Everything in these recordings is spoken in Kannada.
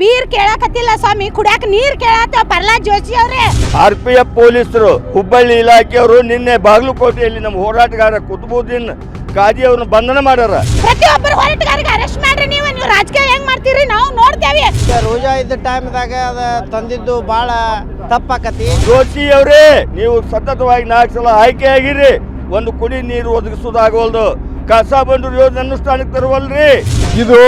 ಬೀರ್ ಕೇಳಕತ್ತಿಲ್ಲ ಸ್ವಾಮಿ ಕುಡ್ಯಾಕ ನೀರ್ ಕೇಳತ್ತ ಪ್ರಹ್ಲಾದ್ ಜೋಶಿ ಅವ್ರೆ. ಆರ್ ಪಿ ಎಫ್ ಪೊಲೀಸರು ಹುಬ್ಬಳ್ಳಿ ಇಲಾಖೆಯವರು ನಿನ್ನೆ ಬಾಗಲಕೋಟೆಯಲ್ಲಿ ನಮ್ಮ ಹೋರಾಟಗಾರ ಕುತುಬುದ್ದೀನ್ ಕಾಜಿ ಅವ್ರನ್ನ ಬಂಧನ ಮಾಡ್ಯಾರ. ಪ್ರತಿಯೊಬ್ಬರು ಹೋರಾಟಗಾರಿಗೆ ಅರೆಸ್ಟ್ ಮಾಡ್ರಿ ನೀವು ನೀವು ರಾಜಕೀಯ ಹೆಂಗ್ ಮಾಡ್ತೀರಿ? ನಾವು ನೋಡ್ತೇವೆ. ರೋಜಾ ಇದ್ದ ಟೈಮ್ದಾಗ ಅದ ತಂದಿದ್ದು ಬಹಳ ತಪ್ಪಾಕತಿ ಜೋಶಿ ಅವರೇ ನೀವು ಸತತವಾಗಿ ನಾಲ್ಕು ಸಲ ಆಯ್ಕೆ ಆಗಿರಿ. ಒಂದು ಕುಡಿ ನೀರು ಒದಗಿಸೋದಾಗವಲ್ದು ಕಸ ಬಂಡೂರು ಯೋಜನೆ ಅನುಷ್ಠಾನಕ್ಕೆ ತರುವಲ್ರಿ. ಇದು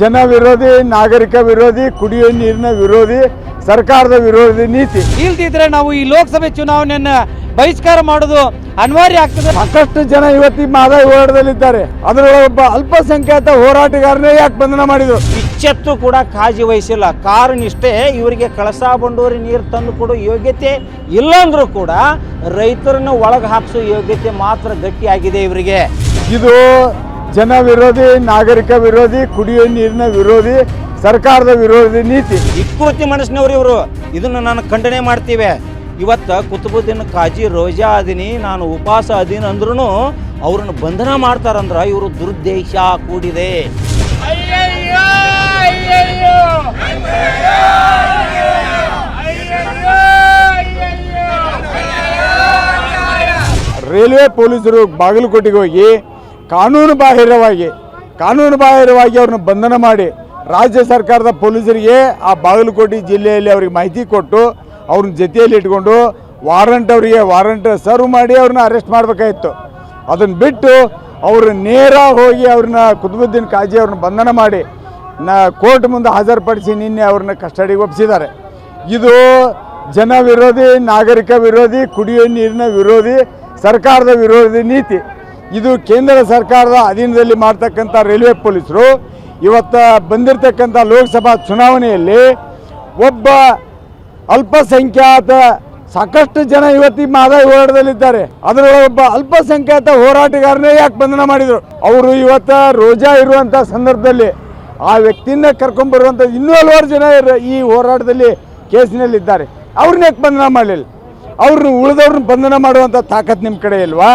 ಜನ ವಿರೋಧಿ ನಾಗರಿಕ ವಿರೋಧಿ ಕುಡಿಯುವ ನೀರಿನ ವಿರೋಧಿ ಸರ್ಕಾರದ ವಿರೋಧಿ ನೀತಿ. ಇಲ್ದಿದ್ರೆ ನಾವು ಈ ಲೋಕಸಭೆ ಚುನಾವಣೆಯನ್ನ ಬಹಿಷ್ಕಾರ ಮಾಡೋದು ಅನಿವಾರ್ಯ ಆಗ್ತದೆ. ಸಾಕಷ್ಟು ಜನ ಇವತ್ತಿ ಹೋರಾಟದಲ್ಲಿ ಹೋರಾಟದಲ್ಲಿದ್ದಾರೆ. ಅದರೊಳಗೆ ಒಬ್ಬ ಅಲ್ಪಸಂಖ್ಯಾತ ಹೋರಾಟಗಾರನೇ ಯಾಕೆ ಬಂಧನ ಮಾಡಿದ್ರು ಇಚ್ಚತ್ತು ಕೂಡ ಕಾಳಜಿ ವಹಿಸಿಲ್ಲ. ಕಾರಣ ಇಷ್ಟೇ ಇವರಿಗೆ ಕಳಸ ಬಂಡೂರಿ ನೀರು ತಂದು ಕೊಡೋ ಯೋಗ್ಯತೆ ಇಲ್ಲಂದ್ರೂ ಕೂಡ ರೈತರನ್ನು ಒಳಗೆ ಹಾಕಿಸೋ ಯೋಗ್ಯತೆ ಮಾತ್ರ ಗಟ್ಟಿಯಾಗಿದೆ ಇವರಿಗೆ. ಇದು ಜನ ವಿರೋಧಿ ನಾಗರಿಕ ವಿರೋಧಿ ಕುಡಿಯುವ ನೀರಿನ ವಿರೋಧಿ ಸರ್ಕಾರದ ವಿರೋಧಿ ನೀತಿ. ವಿಕೃತಿ ಮನಸ್ಸಿನವ್ರು ಇವರು. ಇದನ್ನ ನಾನು ಖಂಡನೆ ಮಾಡ್ತೀವಿ. ಇವತ್ತು ಕುತುಬುದ್ದೀನ್ ಕಾಜಿ ರೋಜಾ ಅದೀನಿ ನಾನು ಉಪವಾಸ ಅದೀನಿ ಅಂದ್ರೂ ಅವ್ರನ್ನ ಬಂಧನ ಮಾಡ್ತಾರಂದ್ರ ಇವರು ದುರುದ್ದೇಶ ಕೂಡಿದೆ. ರೈಲ್ವೆ ಪೊಲೀಸರು ಬಾಗಲಕೋಟೆಗೆ ಹೋಗಿ ಕಾನೂನು ಬಾಹಿರವಾಗಿ ಕಾನೂನು ಬಾಹಿರವಾಗಿ ಅವ್ರನ್ನ ಬಂಧನ ಮಾಡಿ ರಾಜ್ಯ ಸರ್ಕಾರದ ಪೊಲೀಸರಿಗೆ ಆ ಬಾಗಲಕೋಟೆ ಜಿಲ್ಲೆಯಲ್ಲಿ ಅವ್ರಿಗೆ ಮಾಹಿತಿ ಕೊಟ್ಟು ಅವ್ರನ್ನ ಜೊತೆಯಲ್ಲಿ ಇಟ್ಕೊಂಡು ವಾರಂಟ್ ಅವರಿಗೆ ವಾರಂಟ್ ಸರ್ವ್ ಮಾಡಿ ಅವ್ರನ್ನ ಅರೆಸ್ಟ್ ಮಾಡಬೇಕಾಗಿತ್ತು. ಅದನ್ನು ಬಿಟ್ಟು ಅವರು ನೇರ ಹೋಗಿ ಅವ್ರನ್ನ ಕುತುಬುದ್ದೀನ್ ಕಾಜಿ ಅವ್ರನ್ನ ಬಂಧನ ಮಾಡಿ ನಾ ಕೋರ್ಟ್ ಮುಂದೆ ಹಾಜರುಪಡಿಸಿ ನಿನ್ನೆ ಅವ್ರನ್ನ ಕಸ್ಟಡಿಗೆ ಒಪ್ಪಿಸಿದ್ದಾರೆ. ಇದು ಜನ ವಿರೋಧಿ, ನಾಗರಿಕ ವಿರೋಧಿ, ಕುಡಿಯುವ ನೀರಿನ ವಿರೋಧಿ, ಸರ್ಕಾರದ ವಿರೋಧಿ ನೀತಿ. ಇದು ಕೇಂದ್ರ ಸರ್ಕಾರದ ಅಧೀನದಲ್ಲಿ ಮಾಡ್ತಕ್ಕಂಥ ರೈಲ್ವೆ ಪೊಲೀಸರು. ಇವತ್ತು ಬಂದಿರತಕ್ಕಂಥ ಲೋಕಸಭಾ ಚುನಾವಣೆಯಲ್ಲಿ ಒಬ್ಬ ಅಲ್ಪಸಂಖ್ಯಾತ, ಸಾಕಷ್ಟು ಜನ ಇವತ್ತಿ ಮಾದಾಯಿ ಹೋರಾಟದಲ್ಲಿದ್ದಾರೆ. ಅದರೊಳಗೆ ಒಬ್ಬ ಅಲ್ಪಸಂಖ್ಯಾತ ಹೋರಾಟಗಾರನೇ ಯಾಕೆ ಬಂಧನ ಮಾಡಿದರು? ಅವರು ಇವತ್ತು ರೋಜಾ ಇರುವಂಥ ಸಂದರ್ಭದಲ್ಲಿ ಆ ವ್ಯಕ್ತಿಯನ್ನ ಕರ್ಕೊಂಡ್ಬರುವಂಥ ಇನ್ನೂ ಹಲವಾರು ಜನ ಈ ಹೋರಾಟದಲ್ಲಿ ಕೇಸಿನಲ್ಲಿದ್ದಾರೆ. ಅವ್ರನ್ನ ಯಾಕೆ ಬಂಧನ ಮಾಡಲಿಲ್ಲ? ಅವ್ರನ್ನ ಉಳಿದವ್ರನ್ನ ಬಂಧನ ಮಾಡುವಂಥ ತಾಕತ್ತು ನಿಮ್ಮ ಕಡೆ ಇಲ್ವಾ?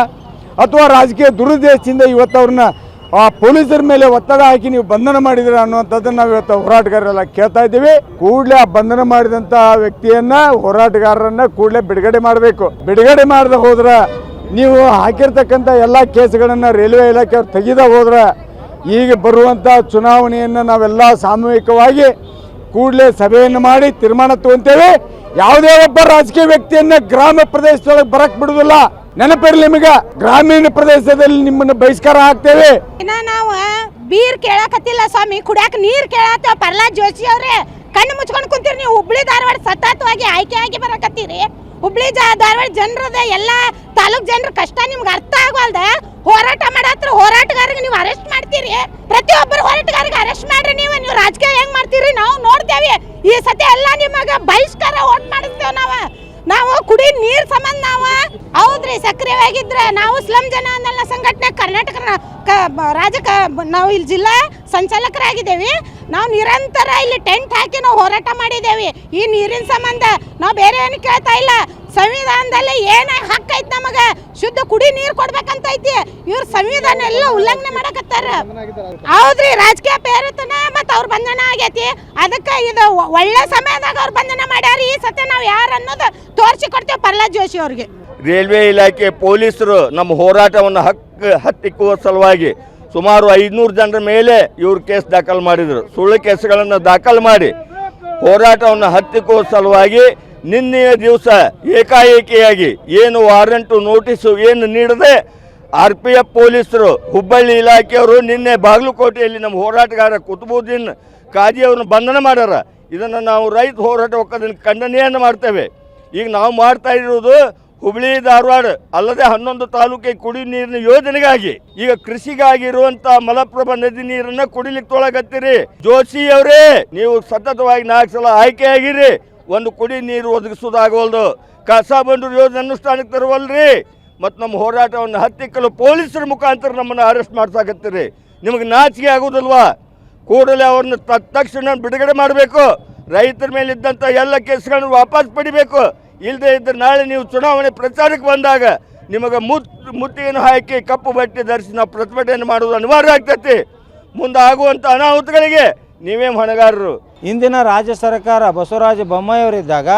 ಅಥವಾ ರಾಜಕೀಯ ದುರುದ್ದೇಶದಿಂದ ಇವತ್ತು ಅವ್ರನ್ನ ಆ ಪೊಲೀಸರ ಮೇಲೆ ಒತ್ತಡ ಹಾಕಿ ನೀವು ಬಂಧನ ಮಾಡಿದಿರ ಅನ್ನುವಂಥದ್ದನ್ನು ನಾವು ಇವತ್ತು ಹೋರಾಟಗಾರರೆಲ್ಲ ಕೇಳ್ತಾ ಇದ್ದೀವಿ. ಕೂಡಲೇ ಆ ಬಂಧನ ಮಾಡಿದಂಥ ವ್ಯಕ್ತಿಯನ್ನ ಹೋರಾಟಗಾರರನ್ನ ಕೂಡಲೇ ಬಿಡುಗಡೆ ಮಾಡಬೇಕು. ಬಿಡುಗಡೆ ಮಾಡದೆ ಹೋದ್ರೆ ನೀವು ಹಾಕಿರ್ತಕ್ಕಂಥ ಎಲ್ಲ ಕೇಸ್ಗಳನ್ನು ರೈಲ್ವೆ ಇಲಾಖೆಯವ್ರು ತೆಗೆದ ಹೋದ್ರೆ ಈಗ ಬರುವಂಥ ಚುನಾವಣೆಯನ್ನು ನಾವೆಲ್ಲ ಸಾಮೂಹಿಕವಾಗಿ ಕೂಡಲೇ ಸಭೆಯನ್ನು ಮಾಡಿ ತೀರ್ಮಾನ ತಗೊಂತೇವೆ. ಯಾವುದೇ ಒಬ್ಬ ರಾಜಕೀಯ ವ್ಯಕ್ತಿಯನ್ನು ಗ್ರಾಮ ಪ್ರದೇಶದೊಳಗೆ ಬರಕ್ಕೆ ಬಿಡುದಿಲ್ಲ ನೆನಪಿರ್ಲಿ ನಿಮಗೆ, ಗ್ರಾಮೀಣ ಪ್ರದೇಶದಲ್ಲಿ ನಿಮ್ಮನ್ನ ಬಹಿಷ್ಕಾರ ಹಾಕ್ತೇವೆ ಇನ್ನ ನಾವು ಬೀರ್ ಕೇಳಕತ್ತಿಲ್ಲ ಸ್ವಾಮಿ, ಕುಡಿಯಾಕ ನೀರ್ ಕೇಳತ್ತ ಪ್ರಹ್ಲಾದ್ ಜೋಶಿ ಅವ್ರೆ. ಕಣ್ಣು ಮುಚ್ಕೊಂಡು ಕುಂತೀರಿ ನೀವು, ಹುಬ್ಳಿ ಧಾರವಾಡ ಸತತವಾಗಿ ಆಯ್ಕೆ ಆಗಿ ಬರಕತ್ತೀರಿ. ಹುಬ್ಳಿ ಧಾರವಾಡ ಜನರದ ಎಲ್ಲ ತಾಲೂಕ್ ಜನರ ಕಷ್ಟ ನಿಮ್ಗೆ ಅರ್ಥ ಆಗವಲ್ದ ಹೋರಾಟ ಮಾಡತ್ರ ಹೋರಾಟಗಾರಿಗೆ ನೀವು ಅರೆಸ್ಟ್ ಮಾಡ್ತೀರಿ. ಪ್ರತಿಯೊಬ್ಬರು ಹೋರಾಟಗಾರಿಗೆ ಅರೆಸ್ಟ್ ಮಾಡ್ರಿ ನೀವು ನೀವು ರಾಜಕೀಯ ಹೆಂಗ್ ಮಾಡ್ತೀರಿ? ನಾವು ನೋಡ್ತೇವೆ. ಈ ಸತಿ ಎಲ್ಲ ನಿಮಗೆ ಬಹಿಷ್ಕಾರ ಓಟ್ ಮಾಡಿಸ್ತೇವೆ ನಾವು. ನಾವು ಕುಡಿ ನೀರ್ ಸಂಬಂಧ ನಾವು? ಹೌದ್ರಿ ಸಕ್ರಿಯವಾಗಿದ್ರೆ ನಾವು ಸ್ಲಮ್ ಜನ ಅನ್ನೆಲ್ಲ ಸಂಘಟನೆ ಕರ್ನಾಟಕ ರಾಜಕ ನಾವು ಇಲ್ಲಿ ಜಿಲ್ಲಾ ಸಂಚಾಲಕರಾಗಿದ್ದೇವೆ. ನಾವು ನಿರಂತರ ಇಲ್ಲಿ ಟೆಂಟ್ ಹಾಕಿ ನಾವು ಹೋರಾಟ ಮಾಡಿದ್ದೇವೆ. ಈ ನೀರಿನ ಸಂಬಂಧ ನಾವು ಬೇರೆ ಏನು ಕೇಳ್ತಾ ಇಲ್ಲ. ಸಂವಿಧಾನದಲ್ಲಿ ಏನ ಹಕ್ಕ ನಮಗೆ ನಮಗ? ಶುದ್ಧ ಕುಡಿ ನೀರು ಕೊಡ್ಬೇಕಂತ ಐತಿ. ಇವ್ರ ಸಂವಿಧಾನ ಎಲ್ಲ ಉಲ್ಲಂಘನೆ ಮಾಡಕತ್ತಾರ. ಹೌದ್ರಿ ರಾಜಕೀಯ ಪ್ರೇರಿತನ ಮತ್ತ ಅವ್ರ ಬಂಧನ ಆಗೈತಿ. ಅದಕ್ಕೆ ಇದು ಒಳ್ಳೆ ಸಮಯದಾಗ ಅವ್ರು ಬಂಧನ ಮಾಡ್ಯಾರ. ಈ ಸತ್ಯ ನಾವು ಯಾರು ಅನ್ನೋದು ತೋರಿಸಿ ಕೊಡ್ತೇವೆ ಪ್ರಹ್ಲಾದ್ ಜೋಶಿ ಅವ್ರಿಗೆ. ರೈಲ್ವೆ ಇಲಾಖೆ ಪೊಲೀಸರು ನಮ್ಮ ಹೋರಾಟವನ್ನು ಹಕ್ಕು ಹತ್ತಿಕ್ಕುವ ಸಲುವಾಗಿ ಸುಮಾರು ಐದುನೂರು ಜನರ ಮೇಲೆ ಇವರು ಕೇಸ್ ದಾಖಲು ಮಾಡಿದರು. ಸುಳ್ಳು ಕೇಸ್ಗಳನ್ನು ದಾಖಲು ಮಾಡಿ ಹೋರಾಟವನ್ನು ಹತ್ತಿಕ್ಕುವ ಸಲುವಾಗಿ ನಿನ್ನೆಯ ದಿವಸ ಏಕಾಏಕಿಯಾಗಿ ಏನು ವಾರಂಟು, ನೋಟಿಸು ಏನು ನೀಡದೆ ಆರ್ ಪಿ ಎಫ್ ಪೊಲೀಸರು, ಹುಬ್ಬಳ್ಳಿ ಇಲಾಖೆಯವರು ನಿನ್ನೆ ಬಾಗಲಕೋಟೆಯಲ್ಲಿ ನಮ್ಮ ಹೋರಾಟಗಾರ ಕುತುಬುದ್ದೀನ್ ಕಾಜಿ ಅವ್ರನ್ನ ಬಂಧನ ಮಾಡ್ಯಾರ. ಇದನ್ನು ನಾವು ರೈತ ಹೋರಾಟ ಒಕ್ಕಲಿನ ಖಂಡನೆಯನ್ನು ಮಾಡ್ತೇವೆ. ಈಗ ನಾವು ಮಾಡ್ತಾ ಇರೋದು ಹುಬ್ಳಿ ಧಾರವಾಡ ಅಲ್ಲದೆ ಹನ್ನೊಂದು ತಾಲೂಕಿಗೆ ಕುಡಿಯುವ ನೀರಿನ ಯೋಜನೆಗಾಗಿ. ಈಗ ಕೃಷಿಗಾಗಿ ಇರುವಂತ ಮಲಪ್ರಭಾ ನದಿ ನೀರನ್ನ ಕುಡಿಲಿಕ್ಕೆ ತೊಳಗತ್ತೀರಿ. ಜೋಶಿ ಅವರೇ, ನೀವು ಸತತವಾಗಿ ನಾಲ್ಕು ಸಲ ಆಯ್ಕೆ ಆಗಿರಿ ಒಂದು ಕುಡಿ ನೀರು ಒದಗಿಸೋದಾಗವಲ್ದು ಕಸ ಬಂಡೂರು ಯೋಜನೆ ಅನುಷ್ಠಾನಕ್ಕೆ ತರುವಲ್ರಿ. ಮತ್ತು ನಮ್ಮ ಹೋರಾಟವನ್ನು ಹತ್ತಿಕ್ಕಲು ಪೊಲೀಸರ ಮುಖಾಂತರ ನಮ್ಮನ್ನು ಅರೆಸ್ಟ್ ಮಾಡ್ಸಾಕತ್ತೀರಿ. ನಿಮಗೆ ನಾಚಿಕೆ ಆಗೋದಲ್ವಾ? ಕೂಡಲೇ ಅವ್ರನ್ನ ತಕ್ಷಣ ಬಿಡುಗಡೆ ಮಾಡಬೇಕು. ರೈತರ ಮೇಲೆ ಇದ್ದಂಥ ಎಲ್ಲ ಕೇಸ್ಗಳನ್ನು ವಾಪಸ್ ಪಡಿಬೇಕು. ಇಲ್ಲದೆ ಇದ್ದರೆ ನಾಳೆ ನೀವು ಚುನಾವಣೆ ಪ್ರಚಾರಕ್ಕೆ ಬಂದಾಗ ನಿಮಗೆ ಮುತ್ ಮುತ್ತಿಗೆಯನ್ನು ಹಾಕಿ ಕಪ್ಪು ಬಟ್ಟೆ ಧರಿಸಿ ನಾವು ಪ್ರತಿಭಟನೆ ಮಾಡುವುದು ಅನಿವಾರ್ಯ ಆಗ್ತೈತಿ. ಮುಂದೆ ಆಗುವಂಥ ಅನಾಹುತಗಳಿಗೆ ನೀವೇ ಹೊಣೆಗಾರರು? ಇಂದಿನ ರಾಜ್ಯ ಸರ್ಕಾರ ಬಸವರಾಜ ಬೊಮ್ಮಾಯಿಯವರಿದ್ದಾಗ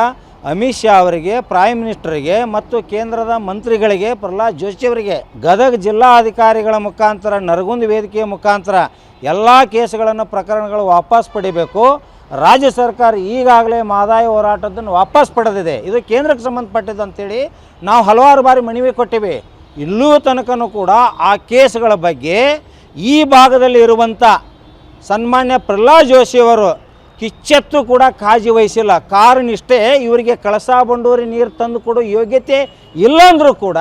ಅಮಿತ್ ಶಾ ಅವರಿಗೆ ಪ್ರೈಮ್ ಮಿನಿಸ್ಟರ್ಗೆ ಮತ್ತು ಕೇಂದ್ರದ ಮಂತ್ರಿಗಳಿಗೆ ಪ್ರಹ್ಲಾದ್ ಜೋಶಿ ಅವರಿಗೆ ಗದಗ ಜಿಲ್ಲಾಧಿಕಾರಿಗಳ ಮುಖಾಂತರ, ನರಗುಂದ ವೇದಿಕೆಯ ಮುಖಾಂತರ ಎಲ್ಲ ಕೇಸುಗಳನ್ನು, ಪ್ರಕರಣಗಳು ವಾಪಸ್ ಪಡಿಬೇಕು. ರಾಜ್ಯ ಸರ್ಕಾರ ಈಗಾಗಲೇ ಮಾದಾಯ ಹೋರಾಟದನ್ನು ವಾಪಸ್ ಪಡೆದಿದೆ. ಇದು ಕೇಂದ್ರಕ್ಕೆ ಸಂಬಂಧಪಟ್ಟಿದ್ದು ಅಂತೇಳಿ ನಾವು ಹಲವಾರು ಬಾರಿ ಮನವಿ ಕೊಟ್ಟಿವಿ. ಇಲ್ಲೂ ತನಕನೂ ಕೂಡ ಆ ಕೇಸುಗಳ ಬಗ್ಗೆ ಈ ಭಾಗದಲ್ಲಿ ಇರುವಂಥ ಸನ್ಮಾನ್ಯ ಪ್ರಹ್ಲಾದ್ ಜೋಶಿಯವರು ಕಿಚ್ಚೆತ್ತು ಕೂಡ ಕಾಜಿ ವಹಿಸಿಲ್ಲ. ಕಾರಣ ಇಷ್ಟೇ ಇವರಿಗೆ ಕಳಸಾ ಬಂಡೂರಿ ನೀರು ತಂದು ಕೊಡೋ ಯೋಗ್ಯತೆ ಇಲ್ಲಾಂದ್ರೂ ಕೂಡ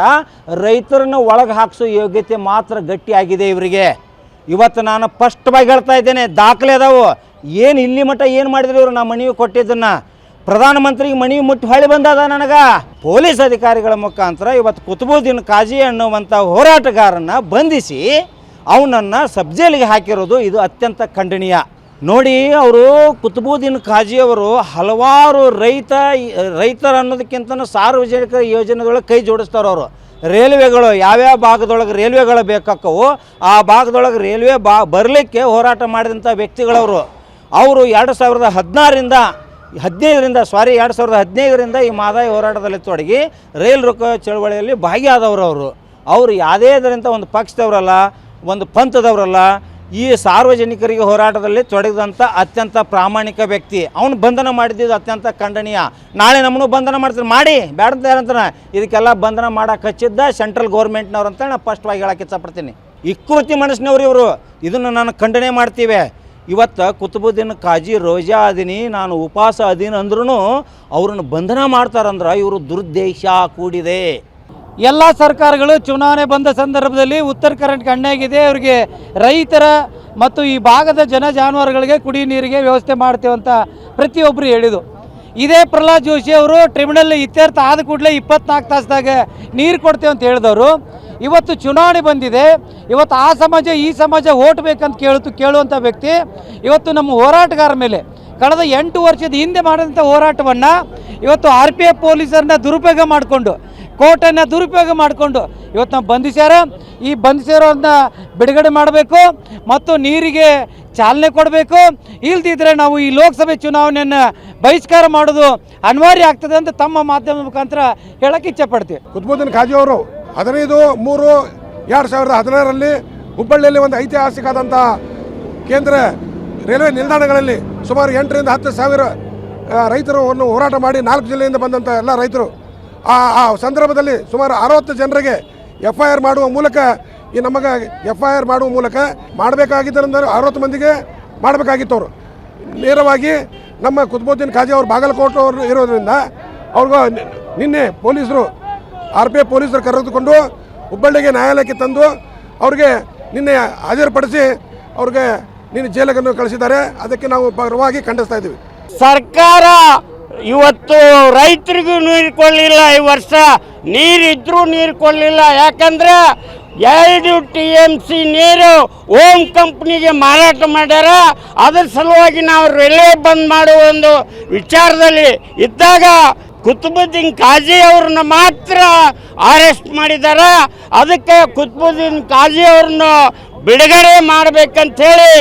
ರೈತರನ್ನು ಒಳಗೆ ಹಾಕಿಸೋ ಯೋಗ್ಯತೆ ಮಾತ್ರ ಗಟ್ಟಿಯಾಗಿದೆ ಇವರಿಗೆ. ಇವತ್ತು ನಾನು ಸ್ಪಷ್ಟವಾಗಿ ಹೇಳ್ತಾ ಇದ್ದೇನೆ, ದಾಖಲೆ ಅದಾವು. ಏನು ಇಲ್ಲಿ ಮಟ್ಟ ಏನು ಮಾಡಿದ್ರು ಇವರು? ನಾ ಮನವಿ ಕೊಟ್ಟಿದ್ದನ್ನು. ಪ್ರಧಾನಮಂತ್ರಿಗೆ ಮನೆ ಮುಟ್ಟಿ ಹೊಳಿ ಬಂದದ ನನಗೆ. ಪೊಲೀಸ್ ಅಧಿಕಾರಿಗಳ ಮುಖಾಂತರ ಇವತ್ತು ಕುತುಬುದ್ದೀನ್ ಕಾಜಿ ಅನ್ನುವಂಥ ಹೋರಾಟಗಾರನ್ನ ಬಂಧಿಸಿ ಅವನನ್ನು ಸಬ್ಜೆಲಿಗೆ ಹಾಕಿರೋದು ಇದು ಅತ್ಯಂತ ಖಂಡನೀಯ. ನೋಡಿ ಅವರು ಕುತುಬುದ್ದೀನ್ ಖಾಜಿಯವರು ಹಲವಾರು ರೈತ, ರೈತರು ಅನ್ನೋದಕ್ಕಿಂತ ಸಾರ್ವಜನಿಕ ಯೋಜನೆಗಳ ಕೈ ಜೋಡಿಸ್ತಾರೆ ಅವರು. ರೈಲ್ವೆಗಳು, ಯಾವ್ಯಾವ ಭಾಗದೊಳಗೆ ರೈಲ್ವೆಗಳು ಬೇಕಾಕವು ಆ ಭಾಗದೊಳಗೆ ರೈಲ್ವೆ ಬಾ, ಬರಲಿಕ್ಕೆ ಹೋರಾಟ ಮಾಡಿದಂಥ ವ್ಯಕ್ತಿಗಳವರು. ಅವರು ಎರಡು ಸಾವಿರದ ಹದಿನಾರರಿಂದ, ಹದಿನೈದರಿಂದ ಸಾರಿ ಎರಡು ಸಾವಿರದ ಹದಿನೈದರಿಂದ ಈ ಮಾದಾಯಿ ಹೋರಾಟದಲ್ಲಿ ತೊಡಗಿ ರೈಲ್ ರೊಕ್ಕ ಚಳವಳಿಯಲ್ಲಿ ಭಾಗಿಯಾದವರು ಅವರು. ಅವರು ಯಾವುದೇ ಇದರಿಂದ ಒಂದು ಪಕ್ಷದವರಲ್ಲ, ಒಂದು ಪಂಥದವರಲ್ಲ ಈ ಸಾರ್ವಜನಿಕರಿಗೆ ಹೋರಾಟದಲ್ಲಿ ತೊಡಗಿದಂಥ ಅತ್ಯಂತ ಪ್ರಾಮಾಣಿಕ ವ್ಯಕ್ತಿ. ಅವನು ಬಂಧನ ಮಾಡಿದ್ದು ಅತ್ಯಂತ ಖಂಡನೀಯ. ನಾಳೆ ನಮ್ಮನ್ನು ಬಂಧನ ಮಾಡ್ತಾರೆ. ಮಾಡಿ, ಬೇಡ ಅಂತ ಯಾರಂತಾನೆ ಇದಕ್ಕೆಲ್ಲ ಬಂಧನ ಮಾಡೋಕೆ ಹಚ್ಚಿದ್ದ ಸೆಂಟ್ರಲ್ ಗೌರ್ಮೆಂಟ್ನವ್ರು ಅಂತ ನಾನು ಸ್ಪಷ್ಟವಾಗಿ ಹೇಳಕ್ಕೆ ಇಷ್ಟಪಡ್ತೀನಿ ಇಕ್ಕೃತಿ ಮನಸ್ಸಿನವ್ರು ಇವರು. ಇದನ್ನು ನಾನು ಖಂಡನೆ ಮಾಡ್ತೀವಿ. ಇವತ್ತು ಕುತುಬುದ್ದೀನ್ ಕಾಜಿ ರೋಜಾ ಅದೀನಿ, ನಾನು ಉಪವಾಸ ಅದೀನಿ ಅಂದ್ರೂ ಅವ್ರನ್ನ ಬಂಧನ ಮಾಡ್ತಾರಂದ್ರೆ ಇವರು ದುರುದ್ದೇಶ ಕೂಡಿದೆ. ಎಲ್ಲ ಸರ್ಕಾರಗಳು ಚುನಾವಣೆ ಬಂದ ಸಂದರ್ಭದಲ್ಲಿ ಉತ್ತರ ಕರ್ನಾಟಕ ಅಣ್ಣಾಗಿದೆ ಅವರಿಗೆ ರೈತರ ಮತ್ತು ಈ ಭಾಗದ ಜನ ಜಾನುವಾರುಗಳಿಗೆ ಕುಡಿ ನೀರಿಗೆ ವ್ಯವಸ್ಥೆ ಅಂತ ಪ್ರತಿಯೊಬ್ಬರು ಹೇಳಿದರು. ಇದೇ ಪ್ರಹ್ಲಾದ್ ಜೋಶಿ ಅವರು ಟ್ರಿಬ್ಯುನಲ್ ಇತ್ಯರ್ಥ ಆದ ಕೂಡಲೇ ಇಪ್ಪತ್ನಾಲ್ಕು ತಾಸದಾಗ ನೀರು ಕೊಡ್ತೇವೆ ಅಂತ ಹೇಳಿದವರು. ಇವತ್ತು ಚುನಾವಣೆ ಬಂದಿದೆ. ಇವತ್ತು ಆ ಸಮಾಜ ಈ ಸಮಾಜ ಓಟ್ ಬೇಕಂತ ಕೇಳ್ತು ಕೇಳುವಂಥ ವ್ಯಕ್ತಿ. ಇವತ್ತು ನಮ್ಮ ಹೋರಾಟಗಾರ ಮೇಲೆ ಕಳೆದ ಎಂಟು ವರ್ಷದ ಹಿಂದೆ ಮಾಡಿದಂಥ ಹೋರಾಟವನ್ನು ಇವತ್ತು ಆರ್ ಪಿ ಎಫ್ ಪೊಲೀಸರನ್ನ ದುರುಪಯೋಗ ಮಾಡಿಕೊಂಡು, ಕೋರ್ಟನ್ನು ದುರುಪಯೋಗ ಮಾಡಿಕೊಂಡು ಇವತ್ತು ನಾವು ಬಂಧಿಸ್ಯಾರ. ಈ ಬಂಧಿಸಿರೋದನ್ನ ಬಿಡುಗಡೆ ಮಾಡಬೇಕು ಮತ್ತು ನೀರಿಗೆ ಚಾಲನೆ ಕೊಡಬೇಕು. ಇಲ್ದಿದ್ರೆ ನಾವು ಈ ಲೋಕಸಭೆ ಚುನಾವಣೆಯನ್ನು ಬಹಿಷ್ಕಾರ ಮಾಡೋದು ಅನಿವಾರ್ಯ ಆಗ್ತದೆ ಅಂತ ತಮ್ಮ ಮಾಧ್ಯಮದ ಮುಖಾಂತರ ಹೇಳಕ್ಕೆ ಇಚ್ಛೆ ಪಡ್ತೀವಿ. ಕುತುಬುದ್ದೀನ್ ಖಾಜಿ ಅವರು, ಹದಿನೈದು ಮೂರು ಎರಡು ಸಾವಿರದ ಹದಿನಾರರಲ್ಲಿ ಹುಬ್ಬಳ್ಳಿಯಲ್ಲಿ ಒಂದು ಐತಿಹಾಸಿಕಾದಂಥ ಕೇಂದ್ರ ರೈಲ್ವೆ ನಿಲ್ದಾಣಗಳಲ್ಲಿ ಸುಮಾರು ಎಂಟರಿಂದ ಹತ್ತು ಸಾವಿರ ರೈತರು ಒಂದು ಹೋರಾಟ ಮಾಡಿ ನಾಲ್ಕು ಜಿಲ್ಲೆಯಿಂದ ಬಂದಂಥ ಎಲ್ಲ ರೈತರು. ಆ ಆ ಸಂದರ್ಭದಲ್ಲಿ ಸುಮಾರು ಅರವತ್ತು ಜನರಿಗೆ ಎಫ್ ಐ ಆರ್ ಮಾಡುವ ಮೂಲಕ, ಈ ನಮಗೆ ಎಫ್ ಐ ಆರ್ ಮಾಡುವ ಮೂಲಕ ಮಾಡಬೇಕಾಗಿದ್ದರಿಂದ ಅರವತ್ತು ಮಂದಿಗೆ ಮಾಡಬೇಕಾಗಿತ್ತು ಅವರು ನೇರವಾಗಿ ನಮ್ಮ ಕುತ್ಬುದ್ದೀನ್ ಖಾಜಿ ಅವರು ಬಾಗಲಕೋಟೆ ಅವರು ಇರೋದ್ರಿಂದ ಅವ್ರಿಗೂ ನಿನ್ನೆ ಪೊಲೀಸರು, ಆರ್ ಪಿ ಐ ಪೊಲೀಸರು ಕರೆದುಕೊಂಡು ಹುಬ್ಬಳ್ಳಿಗೆ ನ್ಯಾಯಾಲಯಕ್ಕೆ ತಂದು ಅವ್ರಿಗೆ ನಿನ್ನೆ ಹಾಜರುಪಡಿಸಿ ಅವ್ರಿಗೆ ನಿನ್ನೆ ಜೈಲನ್ನು ಕಳಿಸಿದ್ದಾರೆ, ಅದಕ್ಕೆ ನಾವು ಪರವಾಗಿ ಖಂಡಿಸ್ತಾ ಇದ್ದೀವಿ. ಸರ್ಕಾರ ಇವತ್ತು ರೈತರಿಗೂ ನೀರು ಕೊಡಲಿಲ್ಲ ಈ ವರ್ಷ. ನೀರಿದ್ರೂ ನೀರು ಕೊಡಲಿಲ್ಲ. ಯಾಕಂದ್ರೆ ಎರಡು ಟಿ ಎಂ ಸಿ ನೀರು ಓಮ್ ಕಂಪ್ನಿಗೆ ಮಾರಾಟ ಮಾಡ್ಯಾರ. ಅದ್ರ ಸಲುವಾಗಿ ನಾವು ರೈಲ್ವೆ ಬಂದ್ ಮಾಡುವ ಒಂದು ವಿಚಾರದಲ್ಲಿ ಇದ್ದಾಗ ಕುತುಬುದ್ದೀನ್ ಖಾಜಿ ಅವ್ರನ್ನ ಮಾತ್ರ ಅರೆಸ್ಟ್ ಮಾಡಿದ್ದಾರೆ ಅದಕ್ಕೆ ಕುತುಬುದ್ದೀನ್ ಖಾಜಿ ಅವ್ರನ್ನ ಬಿಡುಗಡೆ ಮಾಡಬೇಕಂಥೇಳಿ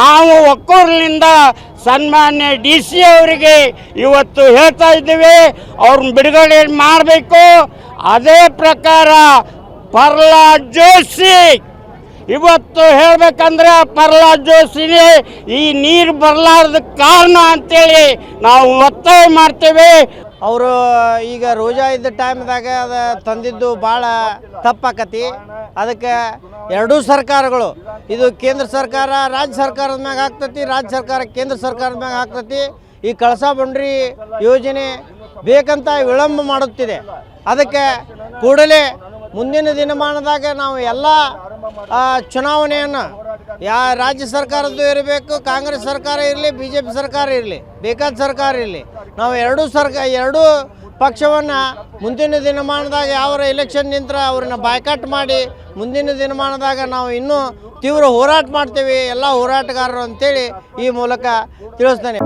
ನಾವು ಒಕ್ಕೂರಿನಿಂದ ಸನ್ಮಾನ್ಯ ಡಿ ಸಿ ಅವರಿಗೆ ಇವತ್ತು ಹೇಳ್ತಾ ಇದ್ದೀವಿ. ಅವ್ರನ್ನ ಬಿಡುಗಡೆ ಮಾಡಬೇಕು. ಅದೇ ಪ್ರಕಾರ ಪ್ರಹ್ಲಾದ್ ಜೋಶಿ, ಇವತ್ತು ಹೇಳ್ಬೇಕಂದ್ರೆ ಪ್ರಹ್ಲಾದ್ ಜೋಶಿನೇ ಈ ನೀರು ಬರಲಾರ್ದ ಕಾರಣ ಅಂತೇಳಿ ನಾವು ಒತ್ತಾಯ ಮಾಡ್ತೇವೆ. ಅವರು ಈಗ ರೋಜಾ ಇದ್ದ ಟೈಮ್ದಾಗ ಅದ ತಂದಿದ್ದು ಭಾಳ ತಪ್ಪಾಕತಿ. ಅದಕ್ಕೆ ಎರಡೂ ಸರ್ಕಾರಗಳು, ಇದು ಕೇಂದ್ರ ಸರ್ಕಾರ ರಾಜ್ಯ ಸರ್ಕಾರದ ಮ್ಯಾಗ ಆಗ್ತತಿ, ರಾಜ್ಯ ಸರ್ಕಾರ ಕೇಂದ್ರ ಸರ್ಕಾರದ ಮ್ಯಾಗ ಆಗ್ತತಿ. ಈ ಕಳಸಾ ಬಂಡ್ರಿ ಯೋಜನೆ ಬೇಕಂತ ವಿಳಂಬ ಮಾಡುತ್ತಿದೆ. ಅದಕ್ಕೆ ಕೂಡಲೇ ಮುಂದಿನ ದಿನಮಾನದಾಗ ನಾವು ಎಲ್ಲ ಚುನಾವಣೆಯನ್ನು ಯಾ ರಾಜ್ಯ ಸರ್ಕಾರದ್ದು ಇರಬೇಕು, ಕಾಂಗ್ರೆಸ್ ಸರ್ಕಾರ ಇರಲಿ ಬಿ ಜೆ ಪಿ ಸರ್ಕಾರ ಇರಲಿ, ಬೇಕಾದ ಸರ್ಕಾರ ಇರಲಿ. ನಾವು ಎರಡೂ ಸರ್ಕಾರ ಎರಡೂ ಪಕ್ಷವನ್ನು ಮುಂದಿನ ದಿನಮಾನದಾಗ ಯಾವ ಎಲೆಕ್ಷನ್ ನಿಂತರ ಅವ್ರನ್ನ ಬಾಯ್ಕಾಟ್ ಮಾಡಿ ಮುಂದಿನ ದಿನಮಾನದಾಗ ನಾವು ಇನ್ನೂ ತೀವ್ರ ಹೋರಾಟ ಮಾಡ್ತೇವೆ, ಎಲ್ಲ ಹೋರಾಟಗಾರರು ಅಂತೇಳಿ ಈ ಮೂಲಕ ತಿಳಿಸ್ತೇನೆ.